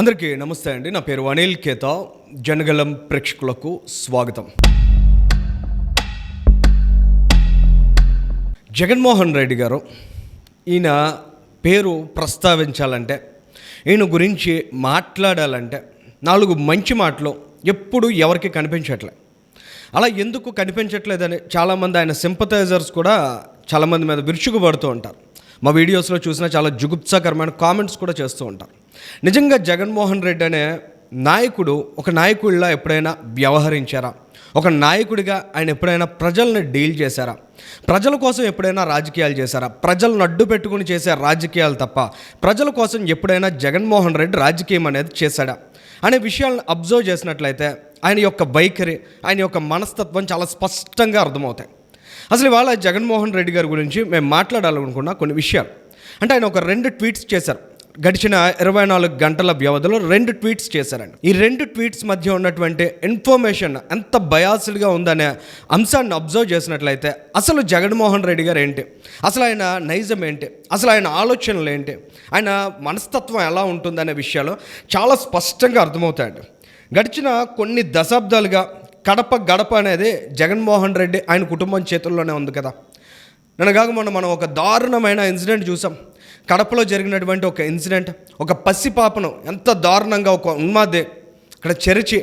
అందరికీ నమస్తే అండి. నా పేరు అనిల్ కేత. జనగలం ప్రేక్షకులకు స్వాగతం. జగన్మోహన్ రెడ్డి గారు ఈయన పేరు ప్రస్తావించాలంటే ఈయన గురించి మాట్లాడాలంటే నాలుగు మంచి మాటలు ఎప్పుడు ఎవరికి కనిపించట్లే. అలా ఎందుకు కనిపించట్లేదని చాలామంది ఆయన సింపథైజర్స్ కూడా చాలామంది మీద విరుచుకుపడుతూ ఉంటారు. మా వీడియోస్లో చూసిన చాలా జుగుప్సాకరమైన కామెంట్స్ కూడా చేస్తూ ఉంటారు. నిజంగా జగన్మోహన్ రెడ్డి అనే నాయకుడు ఒక నాయకుడిలా ఎప్పుడైనా వ్యవహరించారా? ఒక నాయకుడిగా ఆయన ఎప్పుడైనా ప్రజల్ని డీల్ చేశారా? ప్రజల కోసం ఎప్పుడైనా రాజకీయాలు చేశారా? ప్రజలను అడ్డు పెట్టుకుని చేసే రాజకీయాలు తప్ప ప్రజల కోసం ఎప్పుడైనా జగన్మోహన్ రెడ్డి రాజకీయం అనేది చేశాడా? అనే విషయాలను అబ్జర్వ్ చేసినట్లయితే ఆయన యొక్క వైఖరి ఆయన యొక్క మనస్తత్వం చాలా స్పష్టంగా అర్థమవుతాయి. అసలు ఇవాళ జగన్మోహన్ రెడ్డి గారి గురించి మేము మాట్లాడాలనుకున్న కొన్ని విషయాలు. అంటే ఆయన ఒక రెండు ట్వీట్స్ చేశారు. గడిచిన ఇరవై నాలుగు గంటల వ్యవధిలో రెండు ట్వీట్స్ చేశారండి. ఈ రెండు ట్వీట్స్ మధ్య ఉన్నటువంటి ఇన్ఫర్మేషన్ ఎంత బయాస్డ్గా ఉందనే అంశాన్ని అబ్జర్వ్ చేసినట్లయితే అసలు జగన్మోహన్ రెడ్డి గారు ఏంటి? అసలు ఆయన నైజం ఏంటి? అసలు ఆయన ఆలోచనలు ఏంటి? ఆయన మనస్తత్వం ఎలా ఉంటుందనే విషయాలు చాలా స్పష్టంగా అర్థమవుతాయండి. గడిచిన కొన్ని దశాబ్దాలుగా కడప గడప అనేది జగన్మోహన్ రెడ్డి ఆయన కుటుంబం చేతుల్లోనే ఉంది కదా. నన్ను కాక మొన్న మనం ఒక దారుణమైన ఇన్సిడెంట్ చూసాం. కడపలో జరిగినటువంటి ఒక ఇన్సిడెంట్ ఒక పసిపాపను ఎంత దారుణంగా ఒక ఉన్మాదే ఇక్కడ చెరిచి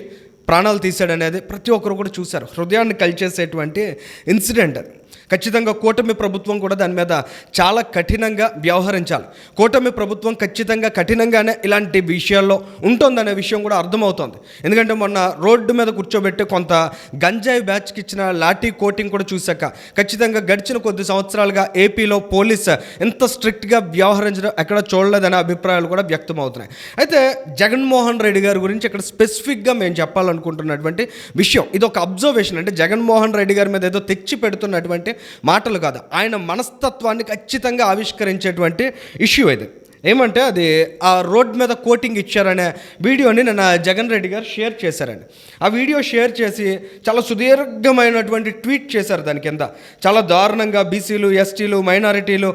ప్రాణాలు తీశాడనేది ప్రతి ఒక్కరు కూడా చూశారు. హృదయాన్ని కలిచేసేటువంటి ఇన్సిడెంట్ అది. ఖచ్చితంగా కూటమి ప్రభుత్వం కూడా దాని మీద చాలా కఠినంగా వ్యవహరించాలి. కూటమి ప్రభుత్వం ఖచ్చితంగా కఠినంగానే ఇలాంటి విషయాల్లో ఉంటుందనే విషయం కూడా అర్థమవుతుంది. ఎందుకంటే మొన్న రోడ్డు మీద కూర్చోబెట్టి కొంత గంజాయి బ్యాచ్కి ఇచ్చిన లాఠీ కోటింగ్ కూడా చూశాక ఖచ్చితంగా గడిచిన కొద్ది సంవత్సరాలుగా ఏపీలో పోలీస్ ఎంత స్ట్రిక్ట్గా వ్యవహరించడం ఎక్కడ చూడలేదనే అభిప్రాయాలు కూడా వ్యక్తమవుతున్నాయి. అయితే జగన్మోహన్ రెడ్డి గారి గురించి ఇక్కడ స్పెసిఫిక్గా మేము చెప్పాలనుకుంటున్నటువంటి విషయం ఇది ఒక అబ్జర్వేషన్. అంటే జగన్మోహన్ రెడ్డి గారి మీద ఏదో తెచ్చి పెడుతున్నటువంటి మాటలు కాదు. ఆయన మనస్తత్వాన్ని ఖచ్చితంగా ఆవిష్కరించేటువంటి ఇష్యూ ఇది. ఏమంటే అది ఆ రోడ్ మీద కోటింగ్ ఇచ్చారనే వీడియోని నిన్న జగన్ రెడ్డి గారు షేర్ చేశారండి. ఆ వీడియో షేర్ చేసి చాలా సుదీర్ఘమైనటువంటి ట్వీట్ చేశారు దాని కింద. చాలా దారుణంగా బీసీలు ఎస్టీలు మైనారిటీలు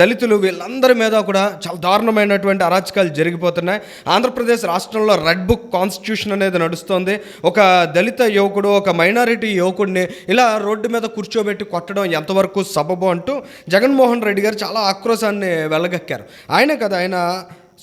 దళితులు వీళ్ళందరి మీద కూడా చాలా దారుణమైనటువంటి అరాచకాలు జరిగిపోతున్నాయి. ఆంధ్రప్రదేశ్ రాష్ట్రంలో రెడ్ బుక్ కాన్స్టిట్యూషన్ అనేది నడుస్తోంది. ఒక దళిత యువకుడు ఒక మైనారిటీ యువకుడిని ఇలా రోడ్డు మీద కూర్చోబెట్టి కొట్టడం ఎంతవరకు సబబు అంటూ జగన్మోహన్ రెడ్డి గారు చాలా ఆక్రోశాన్ని వెళ్ళగక్కారు ఆయన కదా ఆయన?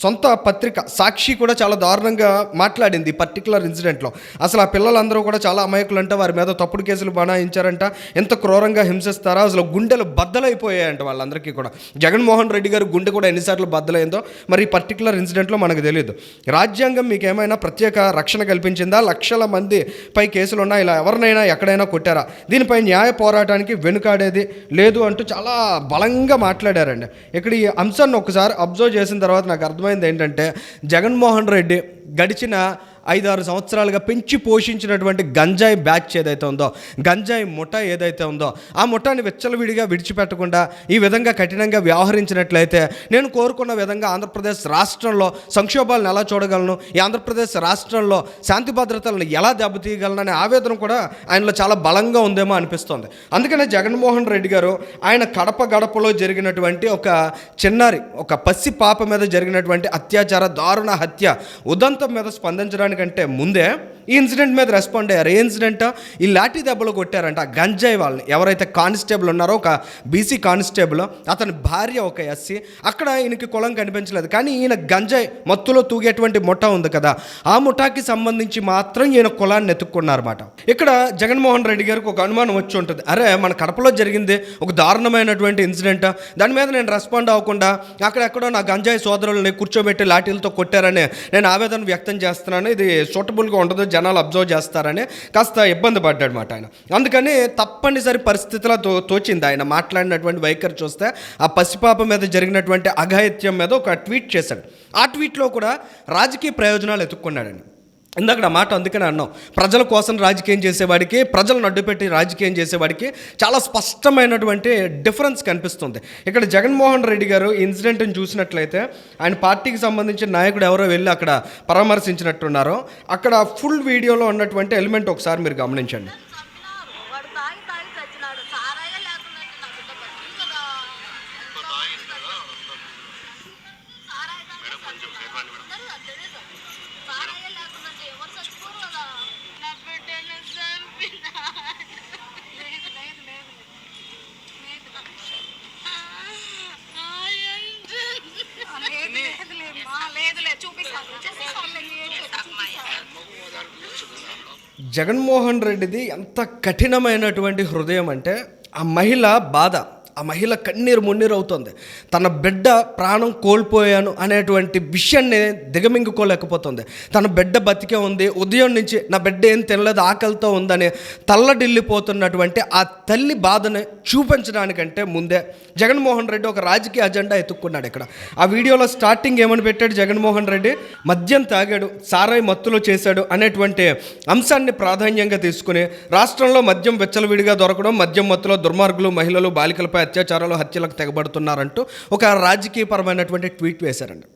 సొంత పత్రిక సాక్షి కూడా చాలా దారుణంగా మాట్లాడింది పర్టికులర్ ఇన్సిడెంట్లో అసలు ఆ పిల్లలందరూ కూడా చాలా అమాయకులంట వారి మీద తప్పుడు కేసులు బనాయించారంట ఎంత క్రూరంగా హింసిస్తారా అసలు గుండెలు బద్దలైపోయాయంట వాళ్ళందరికీ కూడా. జగన్మోహన్ రెడ్డి గారు గుండె కూడా ఎన్నిసార్లు బద్దలైందో మరి ఈ పర్టికులర్ ఇన్సిడెంట్లో మనకు తెలియదు రాజ్యాంగం మీకు ఏమైనా ప్రత్యేక రక్షణ కల్పించిందా? లక్షల మంది పై కేసులు ఉన్నా ఇలా ఎవరినైనా ఎక్కడైనా కొట్టారా? దీనిపై న్యాయ పోరాటానికి వెనుకాడేది లేదు అంటూ చాలా బలంగా మాట్లాడారండి. ఇక్కడ ఈ అంశాన్ని ఒకసారి అబ్జర్వ్ చేసిన తర్వాత నాకు అర్థం అర్థమైంది ఏంటంటే జగన్మోహన్ రెడ్డి గడిచిన ఐదారు సంవత్సరాలుగా పెంచి పోషించినటువంటి గంజాయి బ్యాచ్ ఏదైతే ఉందో గంజాయి ముఠ ఏదైతే ఉందో ఆ ముఠాన్ని విచ్చలవిడిగా విడిచిపెట్టకుండా ఈ విధంగా కఠినంగా వ్యవహరించినట్లయితే నేను కోరుకున్న విధంగా ఆంధ్రప్రదేశ్ రాష్ట్రంలో సంక్షోభాలను ఎలా చూడగలను ఈ ఆంధ్రప్రదేశ్ రాష్ట్రంలో శాంతి భద్రతలను ఎలా దెబ్బతీయగలను అనే ఆవేదన కూడా ఆయనలో చాలా బలంగా ఉందేమో అనిపిస్తోంది. అందుకనే జగన్మోహన్ రెడ్డి గారు ఆయన కడప గడపలో జరిగినటువంటి ఒక చిన్నారి ఒక పసి పాప మీద జరిగినటువంటి అత్యాచార దారుణ హత్య ఉదంత మీద స్పందించడానికంటే ముందే ఈ ఇన్సిడెంట్ మీద రెస్పాండ్ అయ్యారు. ఏ ఇన్సిడెంట్? ఈ లాఠీ దెబ్బలు కొట్టారంట ఆ గంజాయి వాళ్ళని. ఎవరైతే కానిస్టేబుల్ ఉన్నారో ఒక బీసీ కానిస్టేబుల్ అతని భార్య ఒక ఎస్సీ అక్కడ ఈయనకి కులం కనిపించలేదు. కానీ ఈయన గంజాయి మత్తులో తూగేటువంటి ముఠ ఉంది కదా ఆ ముఠాకి సంబంధించి మాత్రం ఈయన కులాన్ని ఎత్తుక్కున్నారన్నమాట. ఇక్కడ జగన్మోహన్ రెడ్డి గారికి ఒక అనుమానం వచ్చి ఉంటుంది. అరే మన కడపలో జరిగింది ఒక దారుణమైనటువంటి ఇన్సిడెంట్. దాని మీద నేను రెస్పాండ్ అవ్వకుండా అక్కడెక్కడో నా గంజాయి సోదరుల్ని కూర్చోబెట్టి లాఠీలతో కొట్టారని నేను ఆవేదన వ్యక్తం చేస్తున్నాను. ఇది సూటబుల్గా ఉండదు. జనాలు అబ్జర్వ్ చేస్తారని కాస్త ఇబ్బంది పడ్డాడు మాట ఆయన. అందుకని తప్పనిసరి పరిస్థితిలో తో తోచింది ఆయన. మాట్లాడినటువంటి వైఖరి చూస్తే ఆ పసిపాప మీద జరిగినటువంటి అఘాయిత్యం మీద ఒక ట్వీట్ చేశాడు. ఆ ట్వీట్లో కూడా రాజకీయ ప్రయోజనాలు ఎత్తుక్కున్నాడండి ఇందాక నా మాట అందుకనే అన్నాం ప్రజల కోసం రాజకీయం చేసేవాడికి ప్రజలను అడ్డుపెట్టి రాజకీయం చేసేవాడికి చాలా స్పష్టమైనటువంటి డిఫరెన్స్ కనిపిస్తుంది. ఇక్కడ జగన్మోహన్ రెడ్డి గారు ఇన్సిడెంట్ని చూసినట్లయితే ఆయన పార్టీకి సంబంధించిన నాయకుడు ఎవరో వెళ్ళి అక్కడ పరామర్శించినట్టున్నారో. అక్కడ ఫుల్ వీడియోలో ఉన్నటువంటి ఎలిమెంట్ ఒకసారి మీరు గమనించండి. జగన్మోహన్ రెడ్డిది ఎంత కఠినమైనటువంటి హృదయం అంటే ఆ మహిళ బాధ. ఆ మహిళ కన్నీరు మున్నీరు అవుతుంది. తన బిడ్డ ప్రాణం కోల్పోయాను అనేటువంటి విషయాన్ని దిగమింగుకోలేకపోతుంది. తన బిడ్డ బతికే ఉంది. ఉదయం నుంచి నా బిడ్డ ఏం తినలేదు ఆకలితో ఉందని తల్లడిల్లిపోతున్నటువంటి ఆ తల్లి బాధని చూపించడానికంటే ముందే జగన్మోహన్ రెడ్డి ఒక రాజకీయ అజెండా ఎత్తుక్కున్నాడు ఇక్కడ. ఆ వీడియోలో స్టార్టింగ్ ఏమని పెట్టాడు జగన్మోహన్ రెడ్డి? మద్యం తాగాడు సారాయి మత్తులో చేశాడు అనేటువంటి అంశాన్ని ప్రాధాన్యంగా తీసుకుని రాష్ట్రంలో మద్యం వెచ్చలవిడిగా దొరకడం మద్యం మత్తులో దుర్మార్గులు మహిళలు బాలికలపై అత్యాచారాలు హత్యలకు తెగబడుతున్నారంటూ ఒక రాజకీయపరమైనటువంటి ట్వీట్ వేశారండి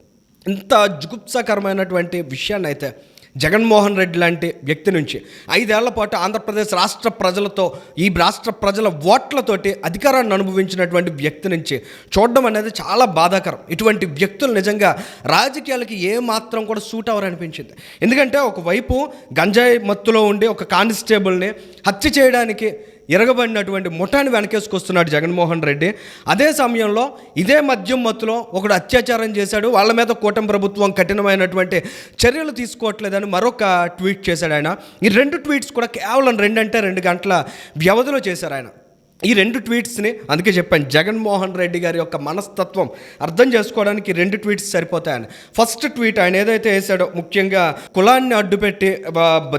ఇంత జుగుప్సాకరమైనటువంటి విషయాన్ని అయితే జగన్మోహన్ రెడ్డి లాంటి వ్యక్తి నుంచి ఐదేళ్ళ పాటు ఆంధ్రప్రదేశ్ రాష్ట్ర ప్రజలతో ఈ రాష్ట్ర ప్రజల ఓట్లతోటి అధికారాన్ని అనుభవించినటువంటి వ్యక్తి నుంచి చూడడం అనేది చాలా బాధాకరం. ఇటువంటి వ్యక్తులు నిజంగా రాజకీయాలకి ఏ మాత్రం కూడా సూట్ అవ్వరు అనిపించింది ఎందుకంటే ఒకవైపు గంజాయి మత్తులో ఉండి ఒక కానిస్టేబుల్ని హత్య చేయడానికి ఎరగబడినటువంటి ముఠాన్ని వెనకేసుకొస్తున్నాడు జగన్మోహన్ రెడ్డి. అదే సమయంలో ఇదే మద్యం మత్తులో ఒకడు అత్యాచారం చేశాడు. వాళ్ళ మీద కూటమి ప్రభుత్వం కఠినమైనటువంటి చర్యలు తీసుకోవట్లేదని మరొక ట్వీట్ చేశాడు ఆయన. ఈ రెండు ట్వీట్స్ కూడా కేవలం రెండంటే రెండు గంటల వ్యవధిలో చేశారు ఆయన. ఈ రెండు ట్వీట్స్ని అందుకే చెప్పాను జగన్మోహన్ రెడ్డి గారి యొక్క మనస్తత్వం అర్థం చేసుకోవడానికి రెండు ట్వీట్స్ సరిపోతాయని. ఫస్ట్ ట్వీట్ ఆయన ఏదైతే వేసాడో ముఖ్యంగా కులాన్ని అడ్డుపెట్టి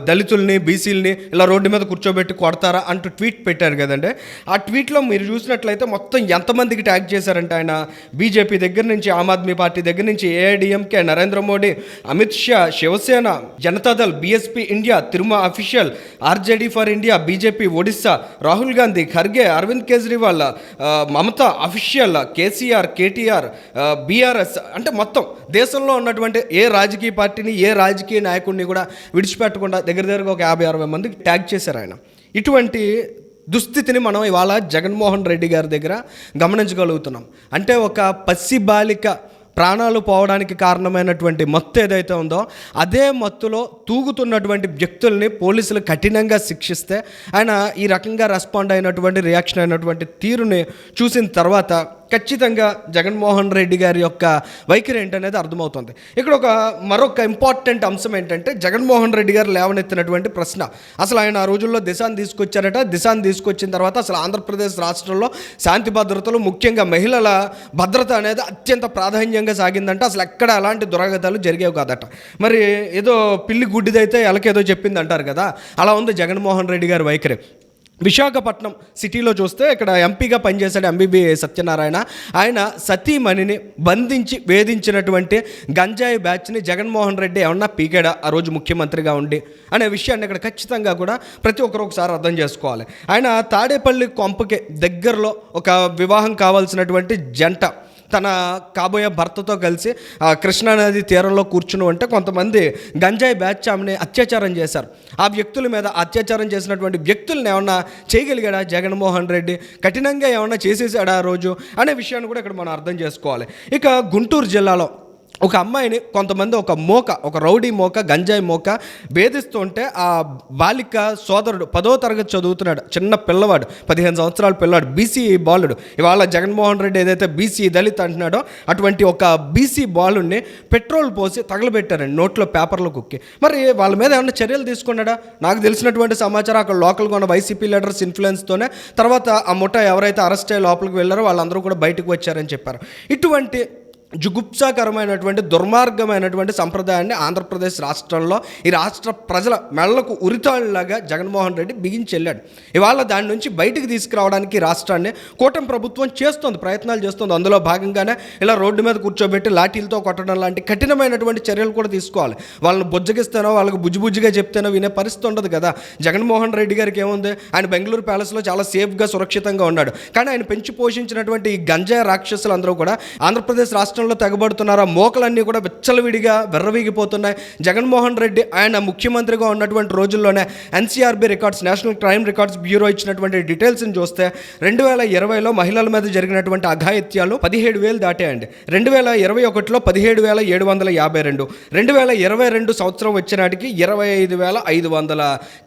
దళితుల్ని బీసీలని ఇలా రోడ్డు మీద కూర్చోబెట్టి కొడతారా అంటూ ట్వీట్ పెట్టారు కదండి. ఆ ట్వీట్లో మీరు చూసినట్లయితే మొత్తం ఎంతమందికి ట్యాగ్ చేశారంటే ఆయన? బీజేపీ దగ్గర నుంచి ఆమ్ ఆద్మీ పార్టీ దగ్గర నుంచి AIADMK Narendra Modi Amit Shah Shivsena Janatadal BSP India తిరుమ official RJD for India BJP Odisha Rahul Gandhi Kharge Arvind Kejriwal Mamata Mamata official KCR KTR BRS అంటే మొత్తం దేశంలో ఉన్నటువంటి ఏ రాజకీయ పార్టీని ఏ రాజకీయ నాయకుడిని కూడా విడిచిపెట్టకుండా దగ్గర దగ్గరగా ఒక యాభై అరవై మందికి ట్యాగ్ చేశారు ఆయన. ఇటువంటి దుస్థితిని మనం ఇవాళ జగన్మోహన్ రెడ్డి గారి దగ్గర గమనించగలుగుతున్నాం. అంటే ఒక పసి బాలిక ప్రాణాలు పోవడానికి కారణమైనటువంటి మత్తు ఏదైతే ఉందో అదే మత్తులో తూగుతున్నటువంటి వ్యక్తుల్ని పోలీసులు కఠినంగా శిక్షిస్తే ఆయన ఈ రకంగా రెస్పాండ్ అయినటువంటి రియాక్షన్ అయినటువంటి తీరుని చూసిన తర్వాత ఖచ్చితంగా జగన్మోహన్ రెడ్డి గారి యొక్క వైఖరి ఏంటనేది అర్థమవుతుంది. ఇక్కడ ఒక మరొక ఇంపార్టెంట్ అంశం ఏంటంటే జగన్మోహన్ రెడ్డి గారు లేవనెత్తినటువంటి ప్రశ్న. అసలు ఆయన ఆ రోజుల్లో దిశాన్ని తీసుకొచ్చారట. దిశాన్ని తీసుకొచ్చిన తర్వాత అసలు ఆంధ్రప్రదేశ్ రాష్ట్రంలో శాంతి భద్రతలు ముఖ్యంగా మహిళల భద్రత అనేది అత్యంత ప్రాధాన్యంగా సాగిందంట. అసలు ఎక్కడ అలాంటి దురాగతాలు జరిగేవి కాదట. మరి ఏదో పిల్లి గుడ్డిదైతే ఎలకేదో చెప్పింది అంటారు కదా. అలా ఉంది జగన్మోహన్ రెడ్డి గారి వైఖరి. విశాఖపట్నం సిటీలో చూస్తే ఇక్కడ ఎంపీగా పనిచేశాడు ఎంబీబీ సత్యనారాయణ. ఆయన సతీమణిని బంధించి వేధించినటువంటి గంజాయి బ్యాచ్ని జగన్మోహన్ రెడ్డి ఏమన్నా పీకాడా? ఆ రోజు ముఖ్యమంత్రిగా ఉండి అనే విషయాన్ని ఇక్కడ ఖచ్చితంగా కూడా ప్రతి ఒక్కరు ఒకసారి అర్థం చేసుకోవాలి. ఆయన తాడేపల్లి కొంపకి దగ్గరలో ఒక వివాహం కావాల్సినటువంటి జంట తన కాబోయే భర్తతో కలిసి కృష్ణానది తీరంలో కూర్చుని ఉంటే కొంతమంది గంజాయి బ్యాచ్ ఆమెని అత్యాచారం చేశారు. ఆ వ్యక్తుల మీద అత్యాచారం చేసినటువంటి వ్యక్తులను ఏమన్నా చేయగలిగాడా? జగన్మోహన్ రెడ్డి కఠినంగా ఏమన్నా చేసేసాడా ఆ రోజు? అనే విషయాన్ని కూడా ఇక్కడ మనం అర్థం చేసుకోవాలి. ఇక గుంటూరు జిల్లాలో ఒక అమ్మాయిని కొంతమంది ఒక మోక ఒక రౌడీ మోక గంజాయి మోక వేధిస్తుంటే ఆ బాలిక సోదరుడు పదో తరగతి చదువుతున్నాడు చిన్న పిల్లవాడు పదిహేను సంవత్సరాల పిల్లవాడు బీసీ బాలుడు. ఇవాళ జగన్మోహన్ రెడ్డి ఏదైతే బీసీ దళిత్ అంటున్నాడో అటువంటి ఒక బీసీ బాలుడిని పెట్రోల్ పోసి తగలబెట్టారండి నోట్లో పేపర్లో కుక్కి. మరి వాళ్ళ మీద ఏమైనా చర్యలు తీసుకున్నాడా? నాకు తెలిసినటువంటి సమాచారం అక్కడ లోకల్గా ఉన్న వైసీపీ లీడర్స్ ఇన్ఫ్లుయెన్స్తోనే తర్వాత ఆ ముఠా ఎవరైతే అరెస్ట్ అయ్యి లోపలికి వెళ్ళారో వాళ్ళందరూ కూడా బయటకు వచ్చారని చెప్పారు. ఇటువంటి జుగుప్సాకరమైనటువంటి దుర్మార్గమైనటువంటి సంప్రదాయాన్ని ఆంధ్రప్రదేశ్ రాష్ట్రంలో ఈ రాష్ట్ర ప్రజల మెళ్ళకు ఉరితాళ్ళలాగా జగన్మోహన్ రెడ్డి బిగించి వెళ్ళాడు ఇవాళ దాని నుంచి బయటికి తీసుకురావడానికి రాష్ట్రాన్ని కూటమి ప్రభుత్వం చేస్తోంది ప్రయత్నాలు చేస్తోంది. అందులో భాగంగానే ఇలా రోడ్డు మీద కూర్చోబెట్టి లాఠీలతో కొట్టడం లాంటి కఠినమైనటువంటి చర్యలు కూడా తీసుకోవాలి. వాళ్ళని బుజ్జగిస్తేనో వాళ్ళకి బుజ్జిబుజ్జిగా చెప్తేనో వినే పరిస్థితి ఉండదు కదా. జగన్మోహన్ రెడ్డి గారికి ఏముంది? ఆయన బెంగళూరు ప్యాలెస్లో చాలా సేఫ్గా సురక్షితంగా ఉన్నాడు. కానీ ఆయన పెంచి పోషించినటువంటి ఈ గంజాయి రాక్షసులందరూ కూడా ఆంధ్రప్రదేశ్ రాష్ట్రం రాష్ట్రంలో తెగబడుతున్నారు? ఆ మోకలన్నీ కూడా విచ్చలవిడిగా వెర్రవీగిపోతున్నాయి. జగన్మోహన్ రెడ్డి ఆయన ముఖ్యమంత్రిగా ఉన్నటువంటి రోజుల్లోనే NCRB records national crime records bureau ఇచ్చినటువంటి డీటెయిల్స్ని చూస్తే రెండు వేల ఇరవైలో మహిళల మీద జరిగినటువంటి అఘాయిత్యాలు పదిహేడు వేలు దాటాయండి. రెండు వేల ఇరవై ఒకటిలో పదిహేడు వేల ఏడు వందల యాభై రెండు. రెండు వేల ఇరవై రెండు సంవత్సరం వచ్చినాటికి ఇరవై ఐదు వేల ఐదు వందల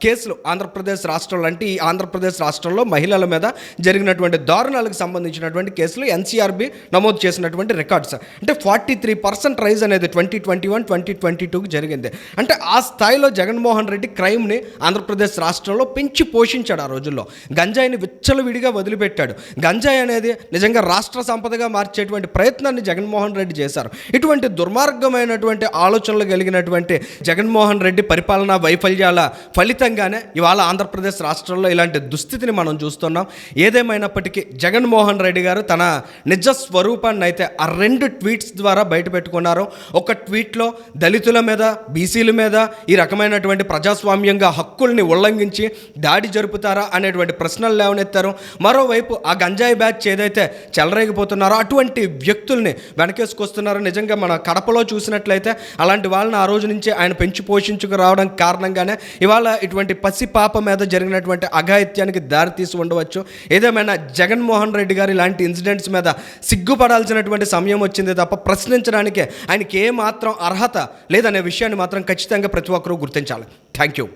కేసులు ఆంధ్రప్రదేశ్ రాష్ట్రంలో అంటే ఈ ఆంధ్రప్రదేశ్ రాష్ట్రంలో మహిళల మీద జరిగినటువంటి దారుణాలకు సంబంధించినటువంటి కేసులు ఎన్సీఆర్బీ నమోదు చేసినటువంటి రికార్డ్స్. అంటే ఫార్టీ త్రీ పర్సెంట్ రైజ్ అనేది twenty twenty one twenty twenty టూకి జరిగింది. అంటే ఆ స్థాయిలో జగన్మోహన్ రెడ్డి క్రైమ్ని ఆంధ్రప్రదేశ్ రాష్ట్రంలో పెంచి పోషించాడు ఆ రోజుల్లో. గంజాయిని విచ్చలవిడిగా వదిలిపెట్టాడు. గంజాయి అనేది నిజంగా రాష్ట్ర సంపదగా మార్చేటువంటి ప్రయత్నాన్ని జగన్మోహన్ రెడ్డి చేశారు. ఇటువంటి దుర్మార్గమైనటువంటి ఆలోచనలు కలిగినటువంటి జగన్మోహన్ రెడ్డి పరిపాలనా వైఫల్యాల ఫలితంగానే ఇవాళ ఆంధ్రప్రదేశ్ రాష్ట్రంలో ఇలాంటి దుస్థితిని మనం చూస్తున్నాం. ఏదేమైనప్పటికీ జగన్మోహన్ రెడ్డి గారు తన నిజ స్వరూపాన్ని అయితే ఆ రెండు ట్వీట్స్ ద్వారా బయట పెట్టుకున్నారు ఒక ట్వీట్లో దళితుల మీద బీసీల మీద ఈ రకమైనటువంటి ప్రజాస్వామ్యంగా హక్కుల్ని ఉల్లంఘించి దాడి జరుపుతారా అనేటువంటి ప్రశ్నలు లేవనెత్తారు. మరోవైపు ఆ గంజాయి బ్యాచ్ ఏదైతే చెలరేగిపోతున్నారో అటువంటి వ్యక్తుల్ని వెనకేసుకొస్తున్నారో నిజంగా మన కడపలో చూసినట్లయితే అలాంటి వాళ్ళని ఆ రోజు నుంచి ఆయన పెంచి పోషించుకు రావడం కారణంగానే ఇవాళ ఇటువంటి పసి పాప మీద జరిగినటువంటి అఘాయిత్యానికి దారితీసి ఉండవచ్చు. ఏదేమైనా జగన్మోహన్ రెడ్డి గారు ఇలాంటి ఇన్సిడెంట్స్ మీద సిగ్గుపడాల్సినటువంటి సమయం వచ్చింది తప్ప ప్రశ్నించడానికి ఆయనకి ఏ మాత్రం అర్హత లేదనే విషయాన్ని మాత్రం ఖచ్చితంగా ప్రతి ఒక్కరూ గుర్తించాలి. Thank you